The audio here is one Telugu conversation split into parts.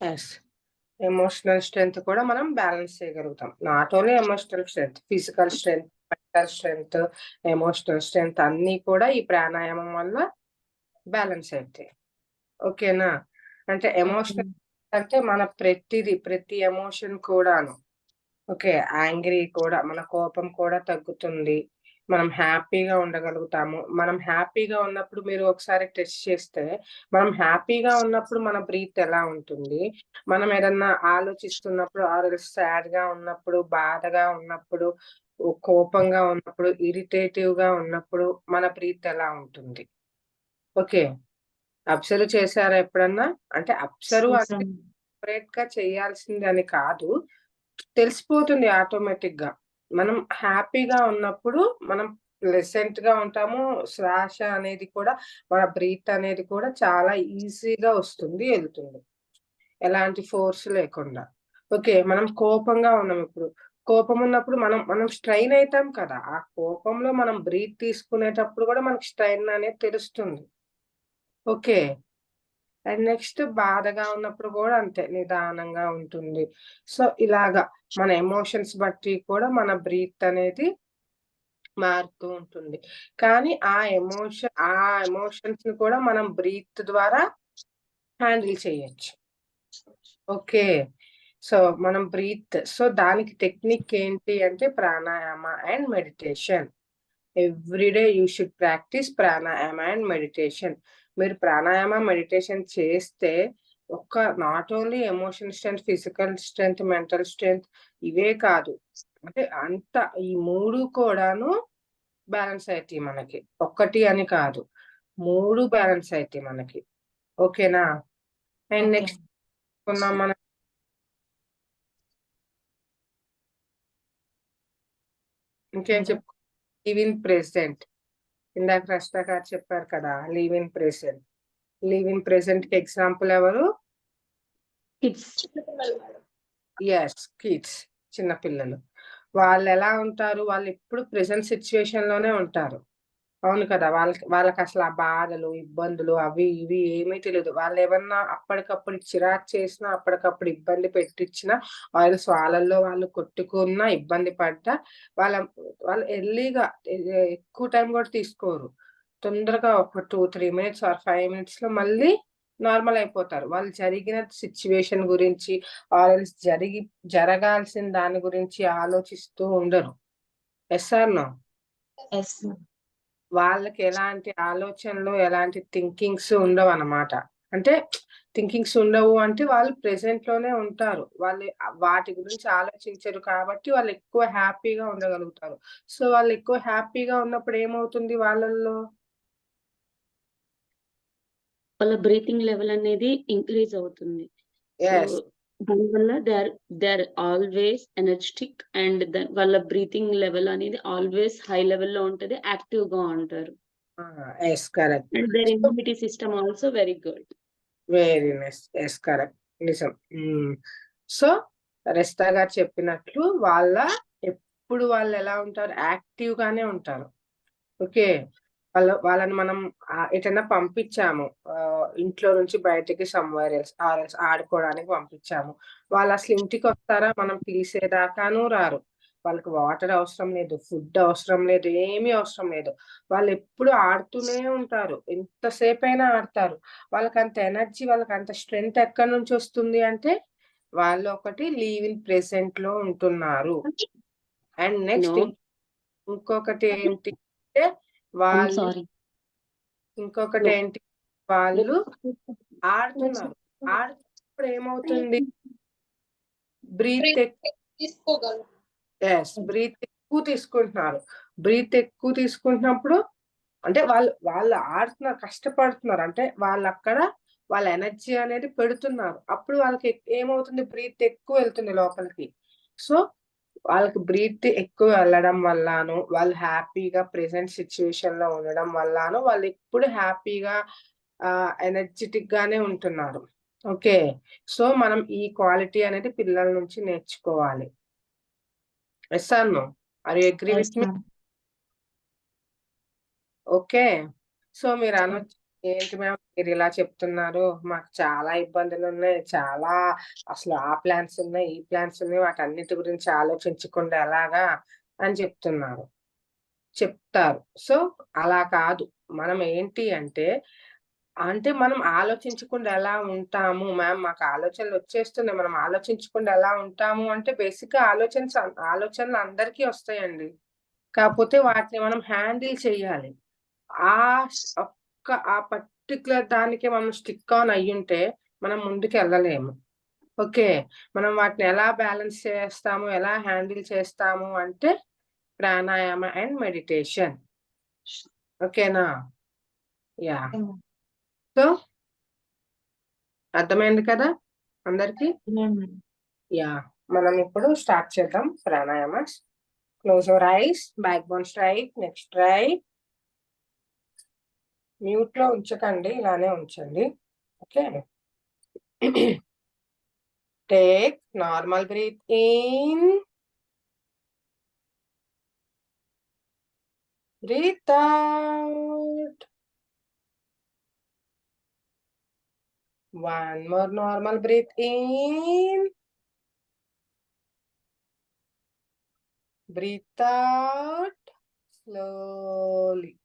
ఎస్ ఎమోషనల్ స్ట్రెంగ్త్ కూడా మనం బ్యాలెన్స్ చేయగలుగుతాం. Not only emotional strength physical strength mental strength emotional strength అన్నీ కూడా ఈ ప్రాణాయామం వల్ల బ్యాలెన్స్ అవుతాయి ఓకేనా అంటే ఎమోషనల్ అంటే మన ప్రతిది ప్రతి ఎమోషన్ కూడాను. ఓకే యాంగ్రీ కూడా మన కోపం కూడా తగ్గుతుంది. మనం హ్యాపీగా ఉండగలుగుతాము. మనం హ్యాపీగా ఉన్నప్పుడు మీరు ఒకసారి టెస్ట్ చేస్తే మనం హ్యాపీగా ఉన్నప్పుడు మన బ్రీత్ ఎలా ఉంటుంది? మనం ఏదన్నా ఆలోచిస్తున్నప్పుడు ఆర్ సాడ్గా ఉన్నప్పుడు బాధగా ఉన్నప్పుడు కోపంగా ఉన్నప్పుడు ఇరిటేటివ్గా ఉన్నప్పుడు మన బ్రీత్ ఎలా ఉంటుంది? ఓకే. అబ్జర్వ్ చేశారా ఎప్పుడన్నా? అంటే అబ్జర్వ్ అంటే సెపరేట్గా చేయాల్సింది అని కాదు తెలిసిపోతుంది ఆటోమేటిక్గా మనం హ్యాపీగా ఉన్నప్పుడు మనం ప్లెసెంట్గా ఉంటాము. శ్వాస అనేది కూడా మన బ్రీత్ అనేది కూడా చాలా ఈజీగా వస్తుంది వెళ్తుంది. ఎలాంటి ఫోర్స్ లేకుండా. ఓకే మనం కోపంగా ఉన్నాం ఇప్పుడు. కోపం ఉన్నప్పుడు మనం మనం స్ట్రైన్ అవుతాం కదా. ఆ కోపంలో మనం బ్రీత్ తీసుకునేటప్పుడు కూడా మనకి స్ట్రైన్ అనేది తెలుస్తుంది. ఓకే. అండ్ నెక్స్ట్ బాధగా ఉన్నప్పుడు కూడా అంతే నిదానంగా ఉంటుంది. సో ఇలాగా మన ఎమోషన్స్ బట్టి కూడా మన బ్రీత్ అనేది మారుతూ ఉంటుంది. కానీ ఆ ఎమోషన్ ఆ ఎమోషన్స్ని కూడా మనం బ్రీత్ ద్వారా హ్యాండిల్ చేయొచ్చు. ఓకే. సో మనం బ్రీత్ సో దానికి టెక్నిక్ ఏంటి అంటే pranayama and meditation. Every day you should practise pranayama and meditation. మీరు ప్రాణాయామ మెడిటేషన్ చేస్తే ఒక్క not only emotion strength physical strength mental strength ఇవే కాదు. అంటే అంత ఈ మూడు కూడాను బ్యాలెన్స్ అవుతాయి మనకి. ఒక్కటి అని కాదు. మూడు బ్యాలెన్స్ అవుతాయి మనకి. ఓకేనా? అండ్ నెక్స్ట్ ఉన్నాం మన. ఇంకేం చెప్పు లివ్ ఇన్ ప్రెసెంట్ ఇందాక రష్ట గారు చెప్పారు కదా live in present. Live in ప్రెసెంట్కి example ఎవరు? కిడ్స్. ఎస్ కిడ్స్ చిన్నపిల్లలు వాళ్ళు ఎలా ఉంటారు? వాళ్ళు ఎప్పుడు ప్రెసెంట్ సిచ్యువేషన్లోనే ఉంటారు. అవును కదా! వాళ్ళకి వాళ్ళకి అసలు ఆ బాధలు ఇబ్బందులు అవి ఇవి ఏమీ తెలియదు వాళ్ళు ఏమన్నా అప్పటికప్పుడు చిరాకు చేసినా అప్పటికప్పుడు ఇబ్బంది పెట్టించినా వాళ్ళు వాళ్ళల్లో వాళ్ళు కొట్టుకున్నా ఇబ్బంది పడ్డా వాళ్ళ వాళ్ళు ఎర్లీగా ఎక్కువ టైం కూడా తీసుకోరు. తొందరగా ఒక two three minutes or five మినిట్స్లో మళ్ళీ నార్మల్ అయిపోతారు. వాళ్ళు జరిగిన సిచ్యువేషన్ గురించి ఆల్రెడీ జరిగి జరగాల్సిన దాని గురించి ఆలోచిస్తూ ఉండరు. SR no? ఎస్ వాళ్ళకి ఎలాంటి ఆలోచనలు ఎలాంటి థింకింగ్స్ ఉండవు అన్నమాట అంటే థింకింగ్స్ ఉండవు అంటే వాళ్ళు ప్రెసెంట్లోనే ఉంటారు. వాళ్ళు వాటి గురించి ఆలోచించరు కాబట్టి వాళ్ళు ఎక్కువ హ్యాపీగా ఉండగలుగుతారు. సో వాళ్ళు ఎక్కువ హ్యాపీగా ఉన్నప్పుడు ఏమవుతుంది వాళ్ళల్లో? వాళ్ళ బ్రీతింగ్ లెవెల్ అనేది ఇంక్రీజ్ అవుతుంది. దానివల్ల they are they are always energetic and వాళ్ళ బ్రీతింగ్ లెవెల్ అనేది ఆల్వేస్ హై లెవెల్లో ఉంటది యాక్టివ్గా ఉంటారు. Yes correct and their immunity system also very good very nice yes correct నిజం సో రెస్తా గారు చెప్పినట్లు వాళ్ళ ఎప్పుడు వాళ్ళు ఎలా ఉంటారు? యాక్టివ్ గానే ఉంటారు. ఓకే వాళ్ళ వాళ్ళని మనం ఎటైనా పంపించాము. ఇంట్లో నుంచి బయటికి సమ్వేర్ ఎల్స్ ఆర్ ఎల్స్ ఆడుకోవడానికి పంపించాము. వాళ్ళు అసలు ఇంటికి వస్తారా? మనం పిలిచేదాకాను రారు. వాళ్ళకి వాటర్ అవసరం లేదు ఫుడ్ అవసరం లేదు ఏమీ అవసరం లేదు. వాళ్ళు ఎప్పుడు ఆడుతూనే ఉంటారు. ఎంతసేపు అయినా ఆడతారు. వాళ్ళకి అంత ఎనర్జీ వాళ్ళకి అంత స్ట్రెంగ్త్ ఎక్కడి నుంచి వస్తుంది అంటే వాళ్ళు ఒకటి లీవ్ ఇన్ ప్రెసెంట్లో ఉంటున్నారు అండ్ నెక్స్ట్. ఇంకొకటి ఏంటి అంటే వాళ్ళు సారీ ఇంకొకటి. ఏంటి? వాళ్ళు ఆడుతున్నారు ఆడుతున్నప్పుడు ఏమవుతుంది? బ్రీత్ తీసుకోగలరు. ఎస్ బ్రీత్ ఎక్కువ తీసుకుంటున్నారు. బ్రీత్ ఎక్కువ తీసుకుంటున్నప్పుడు అంటే వాళ్ళు వాళ్ళు ఆడుతున్నారు కష్టపడుతున్నారు. అంటే వాళ్ళు అక్కడ వాళ్ళ ఎనర్జీ అనేది పెడుతున్నారు. అప్పుడు వాళ్ళకి ఏమవుతుంది? బ్రీత్ ఎక్కువ వెళ్తుంది లోపలికి. సో వాళ్ళకి బ్రీత్ ఎక్కువ వెళ్ళడం వల్లాను వాళ్ళు హ్యాపీగా ప్రెసెంట్ సిచ్యువేషన్లో ఉండడం వల్లాను వాళ్ళు ఎప్పుడు హ్యాపీగా ఎనర్జెటిక్ గానే ఉంటున్నారు. ఓకే? సో మనం ఈ క్వాలిటీ అనేది పిల్లల నుంచి నేర్చుకోవాలి. Yes Annu are you agree with me? Okay? So మీరు అనొచ్చు ఏంటి మ్యామ్ మీరు ఇలా చెప్తున్నారు? మాకు చాలా ఇబ్బందులు ఉన్నాయి. చాలా అసలు ఆ ప్లాన్స్ ఉన్నాయి ఈ ప్లాన్స్ ఉన్నాయి వాటన్నిటి గురించి ఆలోచించకుండా ఎలాగా అని చెప్తున్నారు. చెప్తారు. సో అలా కాదు. మనం ఏంటి అంటే అంటే మనం ఆలోచించకుండా ఎలా ఉంటాము మ్యామ్? మాకు ఆలోచనలు వచ్చేస్తున్నాయి. మనం ఆలోచించకుండా ఎలా ఉంటాము అంటే బేసిక్ ఆలోచన ఆలోచనలు అందరికీ వస్తాయండి. కాకపోతే వాటిని మనం హ్యాండిల్ చేయాలి. ఆ ఒక్క ఆ పర్టికులర్ దానికి మనం స్టిక్ ఆన్ అయ్యుంటే మనం ముందుకు వెళ్ళలేము ఓకే? మనం వాటిని ఎలా బ్యాలెన్స్ చేస్తాము ఎలా హ్యాండిల్ చేస్తాము అంటే ప్రాణాయామ అండ్ మెడిటేషన్. ఓకేనా? యా. సో అర్థమైంది కదా అందరికి? యా. మనం ఇప్పుడు స్టార్ట్ చేద్దాం pranayama close your eyes backbone straight neck straight మ్యూట్లో ఉంచకండి ఇలానే ఉంచండి. Okay take normal breath in breathe out one more normal breath in breathe out slowly.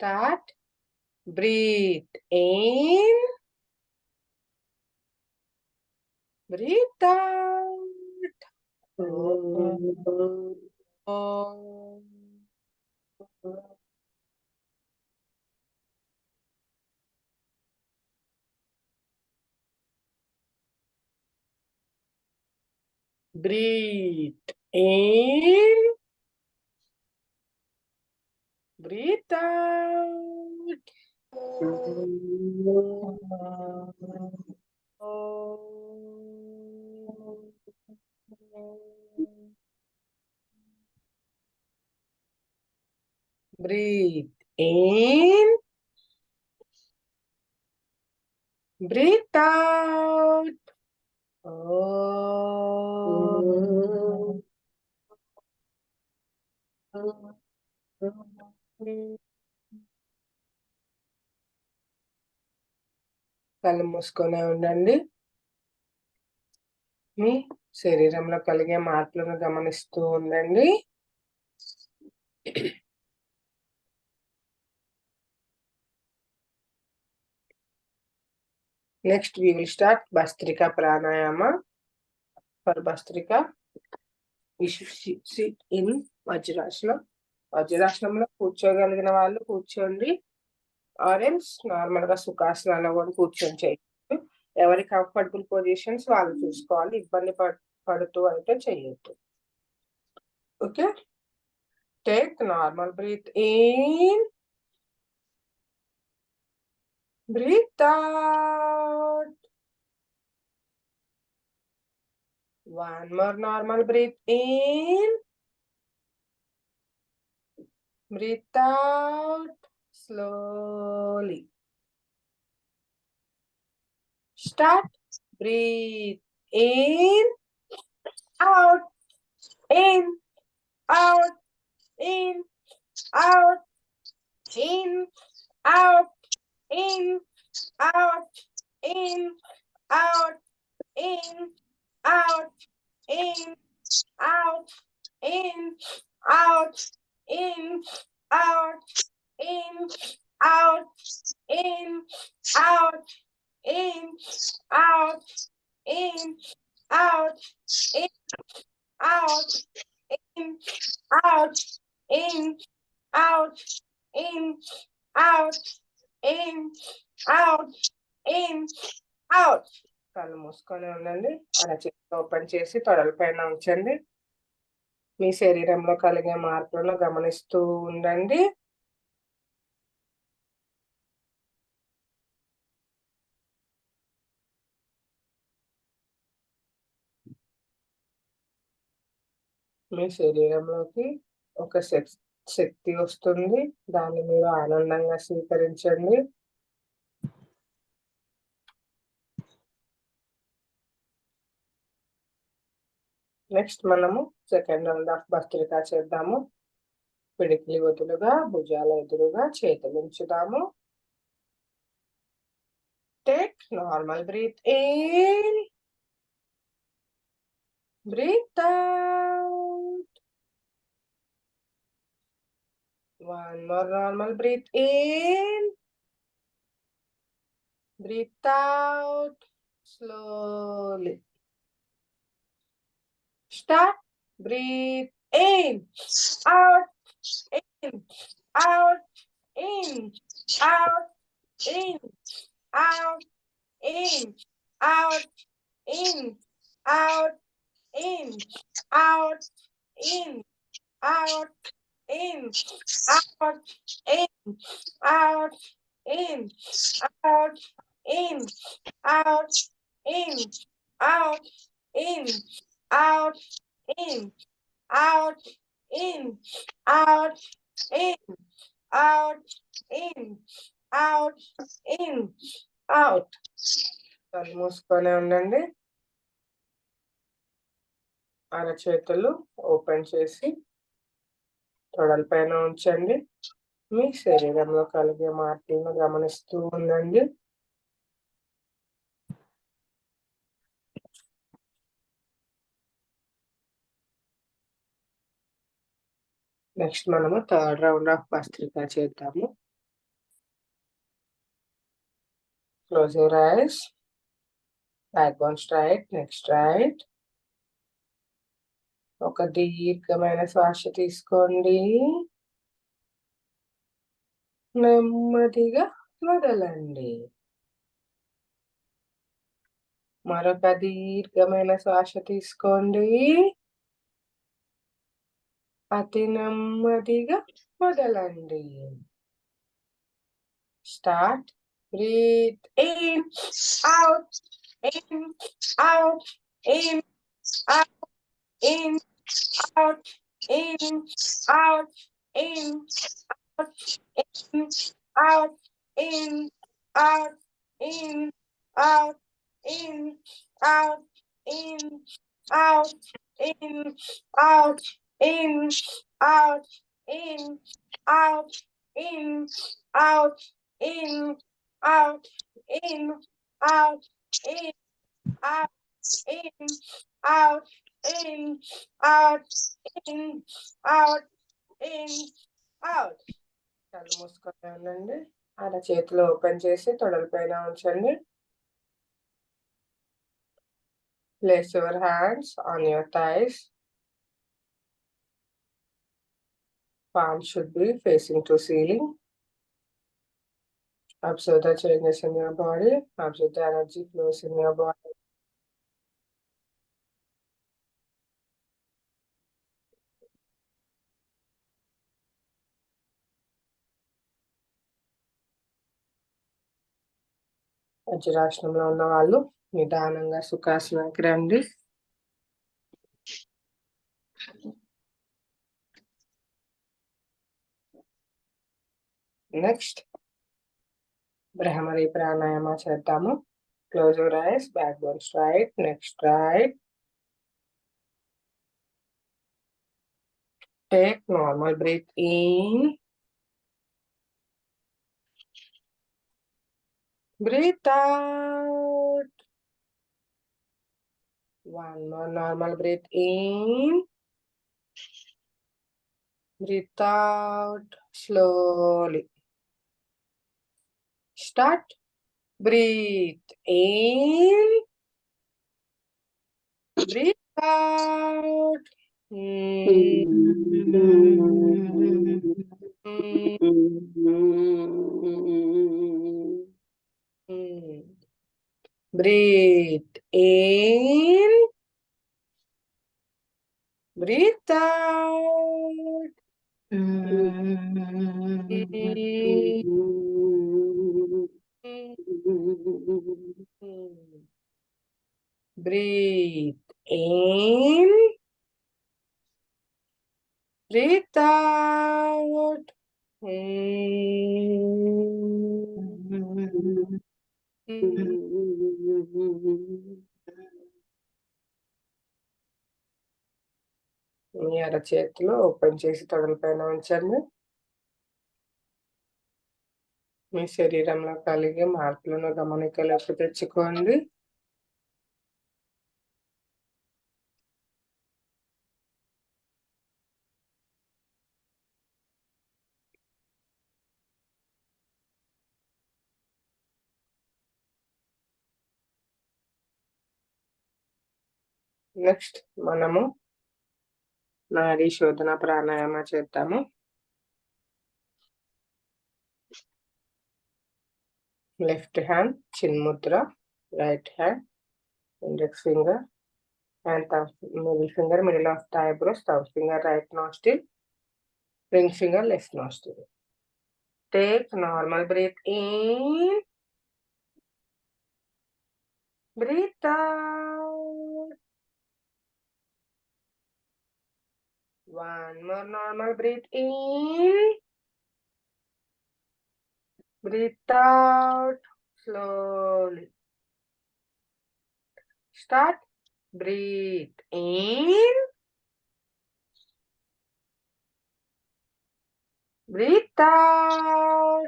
Start. Breathe in. Breathe out. Oh. Breathe in. Breathe out. Breathe in. Breathe out. Oh. Mm. కళ్ళు మూసుకొని ఉండండి. మీ శరీరంలో కలిగే మార్పులను గమనిస్తూ ఉండండి. Next we will start bhastrika pranayama. For bhastrika. In vajrasanam వజ్రాసనంలో కూర్చోగలిగిన వాళ్ళు కూర్చోండి. ఆరెంజ్ నార్మల్గా సుఖాసనాల్లో కూడా కూర్చొని చేయొచ్చు ఎవరి కంఫర్టబుల్ పొజిషన్స్ వాళ్ళు చూసుకోవాలి. ఇబ్బంది పడుతూ అయితే చేయొద్దు. Okay take normal breath in breathe out one more normal breath in Breathe out slowly. Start. Breathe in, out, in, out, in, out, in, out, in, out, in, out, in, out, in, out, in, out, in, out, in, out, in, out, in, out, in, out, in, out, in, out, in, out, in, out, in, out, in, out. కళ్ళు మూసుకొని ఉండండి అలా చేతి ఓపెన్ చేసి తొడల పైన ఉంచండి మీ శరీరంలో కలిగే మార్పులను గమనిస్తూ ఉండండి. మీ శరీరంలోకి ఒక శక్- శక్తి వస్తుంది. దాన్ని మీరు ఆనందంగా స్వీకరించండి. నెక్స్ట్ మనము సెకండ్ రౌండ్ ఆఫ్ భస్త్రిక చేద్దాము. పిడికిలి వదులుగా భుజాల ఎదురుగా చేతులు ఉంచుదాము. Take normal breath in breathe out one more normal breath in breathe out slowly start. Breathe in, out, in, out, in, out, in, out, in, out, in, out, in, out, in, out, in, out, in, out, in, out, in, out, in, out, in, out, in, out, in, out, in, out, in, out, in, out. కళ్ళు మూసుకొని ఉండండి. అరచేతులు ఓపెన్ చేసి తొడల పైన ఉంచండి. మీ శరీరంలో కలిగే మార్పులను గమనిస్తూ ఉండండి. నెక్స్ట్ మనము థర్డ్ రౌండ్ ఆఫ్ భస్త్రిక చేద్దాము. Close your eyes backbone straight neck straight ఒక దీర్ఘమైన శ్వాస తీసుకోండి. నెమ్మదిగా వదలండి. మరొక దీర్ఘమైన శ్వాస తీసుకోండి. అతి నెమ్మదిగా వదలండి start breathe in out in out in out in out in out in out, in, out, in, out, in, out, in, out, in, out, in, out, in, out, in, out, in, out, in, out, in, out, in, out, in, out, in, out, in, out. కళ్ళు మూసుకొని ఉండండి అలా చేతులు ఓపెన్ చేసి తొడల పైన ఉంచండి place your hands on your thighs palm should be facing to ceiling observe the changes in your body observe the energy flows in your body వజ్రాసనంలో ఉన్న వాళ్ళు నిదానంగా సుఖాసనానికి రండి నెక్స్ట్ బ్రహ్మరి ప్రాణాయామ చేద్దాము close your eyes backbone straight neck straight take normal breath in Breathe out. One more normal breath in. Breathe out slowly. Start. Breathe in. Breathe out. Mm. Mm. Breathe in. Breathe out. Breathe in. Breathe out. మీ మీ అరచేతులు ఓపెన్ చేసి తొడల పైన ఉంచండి మీ శరీరంలో కలిగే మార్పులను గమనికలోకి తెచ్చుకోండి నెక్స్ట్ మనము నాడీ శోధన ప్రాణాయామ చేద్దాము. Left hand chinmudra right hand index finger and middle finger middle of the eyebrows thou finger right nostril ring finger left nostril. Take normal breath in. Breathe out one more normal breath in. Breathe out slowly. Start. Breathe in. Breathe out.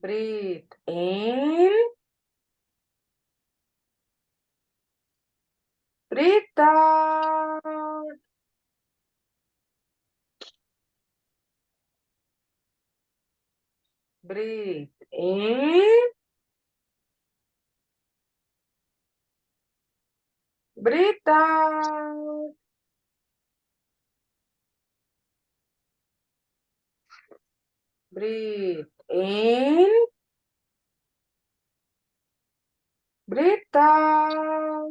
Breathe in out breathe in breathe out breathe in breathe out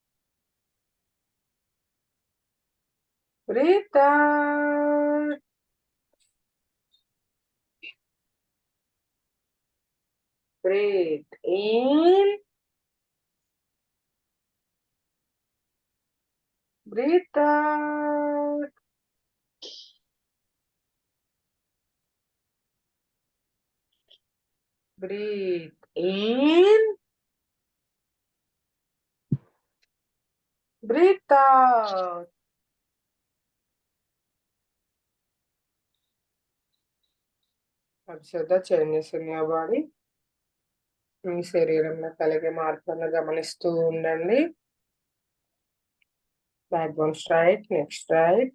out breathe in breathe out breathe in breathe out పరిశుద్ధ చైన్యసున్య బాడీ మీ శరీరంలో కలిగే మార్పులను గమనిస్తూ ఉండండి. Backbone straight neck straight